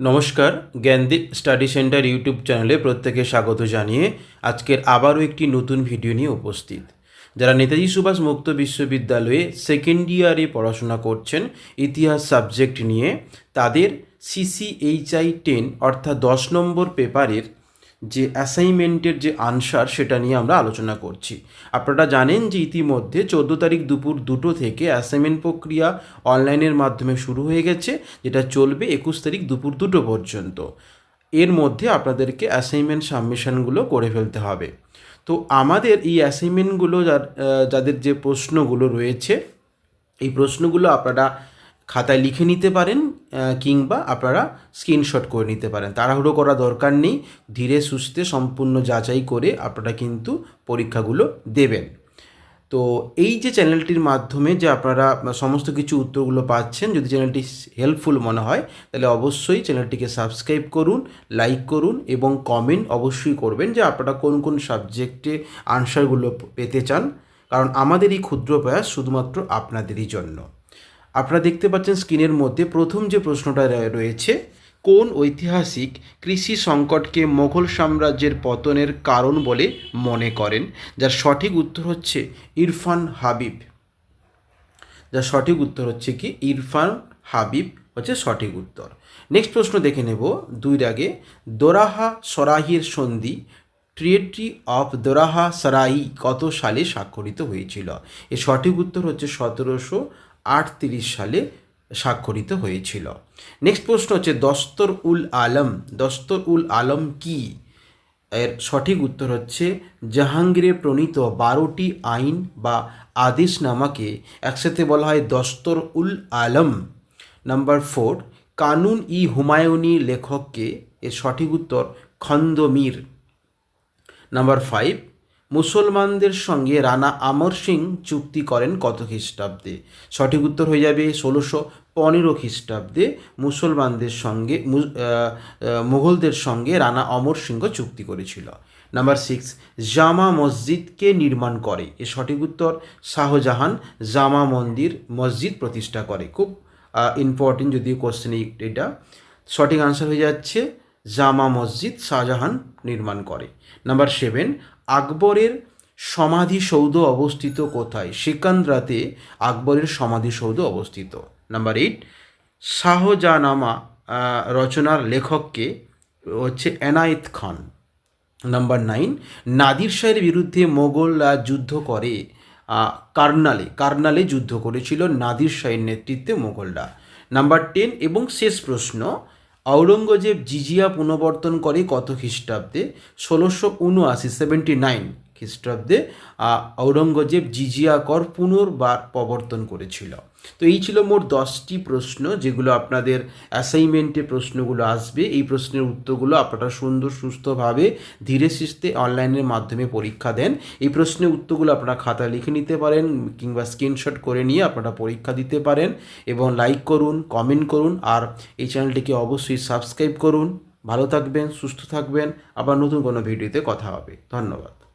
নমস্কার, Gyandeep study centre YouTube চ্যানেলে প্রত্যেকে স্বাগত জানিয়ে আজকের আবারও একটি নতুন ভিডিও নিয়ে উপস্থিত। যারা নেতাজি সুভাষ মুক্ত বিশ্ববিদ্যালয়ে সেকেন্ড ইয়ারে পড়াশোনা করছেন, ইতিহাস সাবজেক্ট নিয়ে, তাদের সিসিএইচআই টেন অর্থাৎ দশ নম্বর পেপারের যে অ্যাসাইনমেন্টের যে আনসার সেটা নিয়ে আমরা আলোচনা করছি। আপনারা জানেন যে ইতিমধ্যে চোদ্দ তারিখ দুপুর দুটো থেকে অ্যাসাইনমেন্ট প্রক্রিয়া অনলাইনের মাধ্যমে শুরু হয়ে গেছে, যেটা চলবে একুশ তারিখ দুপুর দুটো পর্যন্ত। এর মধ্যে আপনাদেরকে অ্যাসাইনমেন্ট সাবমিশনগুলো করে ফেলতে হবে। তো আমাদের এই অ্যাসাইনমেন্টগুলো যাদের যে প্রশ্নগুলো রয়েছে, এই প্রশ্নগুলো আপনারা খাতায় লিখে নিতে পারেন কিংবা আপনারা স্ক্রিনশট করে নিতে পারেন। তাড়াহুড়ো করা দরকার নেই, ধীরে সুস্থে সম্পূর্ণ যাচাই করে আপনারা কিন্তু পরীক্ষাগুলো দেবেন। তো এই যে চ্যানেলটির মাধ্যমে যে আপনারা সমস্ত কিছু উত্তরগুলো পাচ্ছেন, যদি চ্যানেলটি হেল্পফুল মনে হয়, তাহলে অবশ্যই চ্যানেলটিকে সাবস্ক্রাইব করুন লাইক করুন এবং কমেন্ট অবশ্যই করবেন যে আপনারা কোন কোন সাবজেক্টে আনসারগুলো পেতে চান। কারণ আমাদের এই ক্ষুদ্র প্রয়াস শুধুমাত্র আপনাদেরই জন্য। আপনারা দেখতে পাচ্ছেন স্ক্রিনের মধ্যে প্রথম যে প্রশ্নটা রয়ে- রয়েছে, কোন ঐতিহাসিক কৃষি সংকটকে মোগল সাম্রাজ্যের পতনের কারণ বলে মনে করেন? যার সঠিক উত্তর হচ্ছে ইরফান হাবিব। যার সঠিক উত্তর হচ্ছে কি? ইরফান হাবিব হচ্ছে সঠিক উত্তর। নেক্সট প্রশ্ন দেখে নেব দুই আগে। দোরাহা সরাহির সন্ধি ট্রিয়েট্রি অফ দোরাহা সরাই কত সালে স্বাক্ষরিত হয়েছিল? এর সঠিক উত্তর হচ্ছে সতেরোশো আটত্রিশ সালে স্বাক্ষরিত হয়েছিল। নেক্সট প্রশ্ন হচ্ছে, দস্তর উল আলম, দস্তর উল আলম কি? এর সঠিক উত্তর হচ্ছে জাহাঙ্গীরের প্রণীত বারোটি আইন বা আদেশনামাকে একসাথে বলা হয় দস্তর উল আলম। নাম্বার ফোর কানুন ই হুমায়ুনি লেখককে এর সঠিক উত্তর খন্দমীর। নাম্বার ফাইভ মুসলমানদের সঙ্গে রানা আমর সিং চুক্তি করেন কত খ্রিস্টাব্দে? সঠিক উত্তর হয়ে যাবে ষোলোশো পনেরো খ্রিস্টাব্দে মুসলমানদের সঙ্গে মুঘলদের সঙ্গে রানা অমর সিংহ চুক্তি করেছিল। নাম্বার সিক্স, জামা মসজিদকে নির্মাণ করে। এর সঠিক উত্তর, শাহজাহান জামা মন্দির মসজিদ প্রতিষ্ঠা করে। খুব ইম্পর্টেন্ট যদিও কোশ্চেন এটা। সঠিক আনসার হয়ে যাচ্ছে, জামা মসজিদ শাহজাহান নির্মাণ করে। নাম্বার সেভেন আকবরের সমাধিসৌধ অবস্থিত কোথায়? সিকান্দ্রাতে আকবরের সমাধিসৌধ অবস্থিত। নাম্বার এইট শাহজাহানামা রচনার লেখককে হচ্ছে এনায়েত খান। নাম্বার নাইন নাদির শাহের বিরুদ্ধে মোগলরা যুদ্ধ করে কার্নালে কার্নালে যুদ্ধ করেছিল নাদির শাহের নেতৃত্বে মোগলরা। নাম্বার টেন এবং শেষ প্রশ্ন আওরঙ্গজেব জিজিয়া পুনর্বর্তন করে কত খ্রিস্টাব্দে? ষোলোশো উনআশি সেভেন্টি নাইন খ্রিস্টাব্দে আওরঙ্গজেব জিজিয়া কর পুনর্বার প্রবর্তন করেছিল। তো এই ছিল মোট দশটি প্রশ্ন যেগুলো আপনাদের অ্যাসাইনমেন্টে প্রশ্নগুলো আসবে। এই প্রশ্নের উত্তরগুলো আপনারা সুন্দর, সুস্থভাবে, ধীরে সুস্থে অনলাইনের মাধ্যমে পরীক্ষা দেন। এই প্রশ্নের উত্তরগুলো আপনারা খাতা লিখে নিতে পারেন কিংবা স্ক্রিনশট করে নিয়ে আপনারা পরীক্ষা দিতে পারেন এবং লাইক করুন কমেন্ট করুন আর এই চ্যানেলটিকে অবশ্যই সাবস্ক্রাইব করুন। ভালো থাকবেন, সুস্থ থাকবেন। আবার নতুন কোনো ভিডিওতে কথা হবে। ধন্যবাদ।